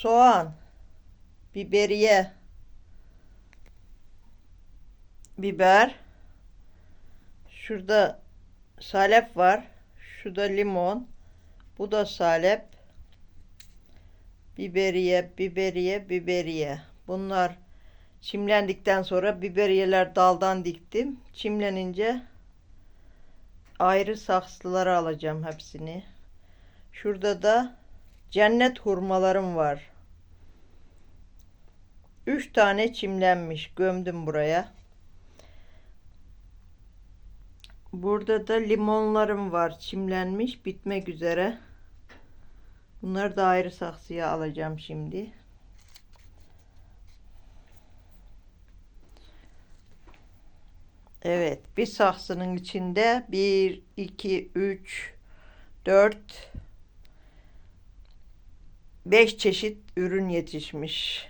soğan, biberiye, biber. Şurada salep var. Şurada limon. Bu da salep. Biberiye, biberiye, biberiye. Bunlar çimlendikten sonra biberiyeler daldan diktim. Çimlenince ayrı saksılara alacağım hepsini. Şurada da cennet hurmalarım var. Üç tane çimlenmiş. Gömdüm buraya. Burada da limonlarım var. Çimlenmiş. Bitmek üzere. Bunları da ayrı saksıya alacağım şimdi. Evet. Bir saksının içinde 1, 2, 3, 4, 5 çeşit ürün yetişmiş.